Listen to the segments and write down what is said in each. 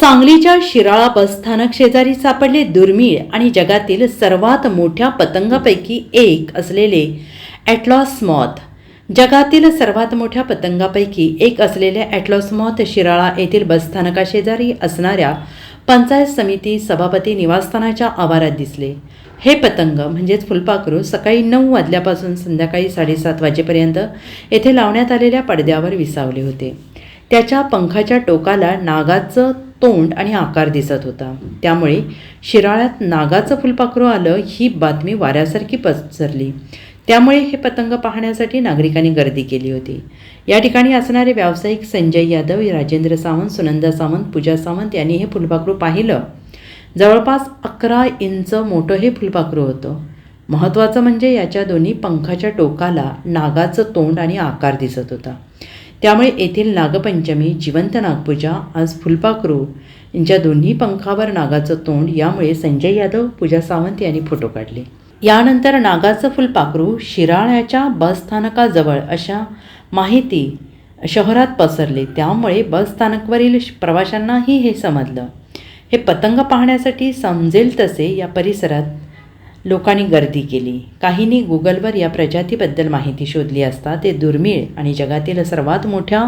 सांगलीच्या शिराळा बसस्थानक शेजारी सापडले दुर्मिळ आणि जगातील सर्वात मोठ्या पतंगापैकी एक असलेले ॲटलॉस मॉथ. जगातील सर्वात मोठ्या पतंगापैकी एक असलेल्या ॲटलॉस मॉथ शिराळा येथील बसस्थानकाशेजारी असणाऱ्या पंचायत समिती सभापती निवासस्थानाच्या आवारात दिसले. हे पतंग म्हणजेच फुलपाखरू सकाळी नऊ वाजल्यापासून संध्याकाळी साडेसात वाजेपर्यंत येथे लावण्यात आलेल्या पडद्यावर विसावले होते. त्याच्या पंखाच्या टोकाला नागाचं तोंड आणि आकार दिसत होता. त्यामुळे शिराळ्यात नागाचं फुलपाखरू आलं ही बातमी वाऱ्यासारखी पसरली. त्यामुळे हे पतंग पाहण्यासाठी नागरिकांनी गर्दी केली होती. या ठिकाणी असणारे व्यावसायिक संजय यादव राजेंद्र सावंत सुनंदा सावंत पूजा सावंत यांनी हे फुलपाखरू पाहिलं. जवळपास अकरा इंच मोठं हे फुलपाखरू होतं. महत्त्वाचं म्हणजे याच्या दोन्ही पंखाच्या टोकाला नागाचं तोंड आणि आकार दिसत होता. त्यामुळे येथील नागपंचमी जिवंत नागपूजा आज फुलपाखरू यांच्या दोन्ही पंखावर नागाचं तोंड यामुळे संजय यादव पूजा सावंत यांनी फोटो काढले. यानंतर नागाचं फुलपाखरू शिराळ्याच्या बसस्थानकाजवळ अशा माहिती शहरात पसरले. त्यामुळे बसस्थानकवरील प्रवाशांनाही हे समजलं. हे पतंग पाहण्यासाठी समजेल तसे या परिसरात लोकांनी गर्दी केली. काहींनी गुगलवर या प्रजातीबद्दल माहिती शोधली असता ते दुर्मिळ आणि जगातील सर्वात मोठ्या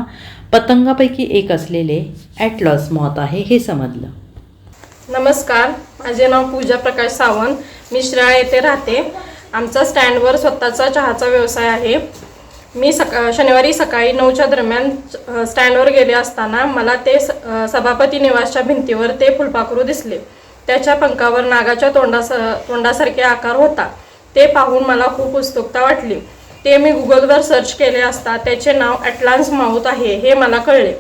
पतंगापैकी एक असलेले ॲटलॉस मॉथ आहे हे समजलं. नमस्कार माझे नाव पूजा प्रकाश सावंत. मी शिराळा येथे राहते. आमचा स्टँडवर स्वतःचा चहाचा व्यवसाय आहे. मी सका शनिवारी सकाळी नऊच्या दरम्यान स्टँडवर गेले असताना मला ते स- सभापती निवासच्या भिंतीवर ते फुलपाखरू दिसले. त्याच्या पंखावर नागाच्या तोंडास तोंडासारखे आकार होता. ते पाहून मला खूप उत्सुकता वाटली. ते मी गुगलवर सर्च केले असता त्याचे नाव ॲटलान्स माऊथ आहे हे मला कळले.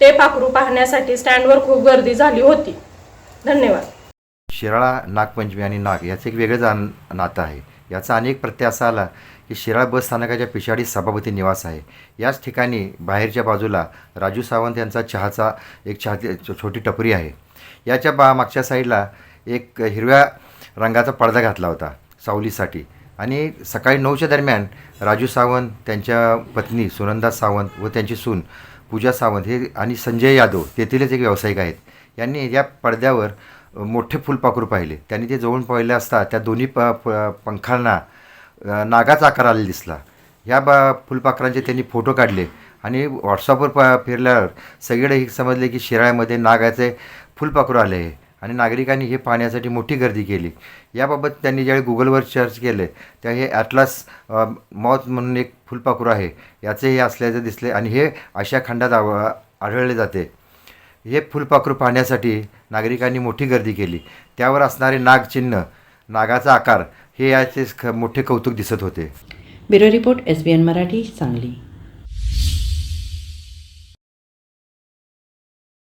ते पाखरू पाहण्यासाठी स्टँडवर खूप गर्दी झाली होती. धन्यवाद. शिराळा नागपंचमी आणि नाग याचं एक वेगळंच आन नातं आहे. याचा अनेक प्रत्यय असा आला की शिराळा बस स्थानकाच्या पिछाडी सभापती निवास आहे. याच ठिकाणी बाहेरच्या बाजूला राजू सावंत यांचा चहाचा एक चहा छोटी टपरी आहे. याच्या बा मागच्या साईडला एक हिरव्या रंगाचा पडदा घातला होता सावलीसाठी. आणि सकाळी नऊच्या दरम्यान राजू सावंत त्यांच्या पत्नी सुनंदा सावंत व त्यांची सून पूजा सावंत हे आणि संजय यादव तेथीलच एक व्यावसायिक आहेत. यांनी या पडद्यावर मोठे फुलपाखरू पाहिले. त्यांनी ते जवळून पाहिले असता त्या दोन्ही प प- पंखांना नागाचा आकार आलेला दिसला. ह्या बा फुलपाखरांचे त्यांनी फोटो काढले आणि व्हॉट्सअपवर प फिरल्यावर सगळीकडे हे समजले की शिराळ्यामध्ये नागाचे फुलपाखरू आले आणि नागरिकांनी हे पाहण्यासाठी मोठी गर्दी केली. याबाबत त्यांनी ज्यावेळी गुगलवर सर्च केले त्या हे ॲटलास अ, मॉथ म्हणून एक फुलपाखरू आहे याचे हे असल्याचे दिसले आणि हे अशा खंडात आव आढळले जाते. हे फुलपाखरू पाहण्यासाठी नागरिकांनी मोठी गर्दी केली. त्यावर असणारे नागचिन्ह नागाचा आकार हे याचे ख- मोठे कौतुक दिसत होते. Bureau report S B N Marathi Sangli.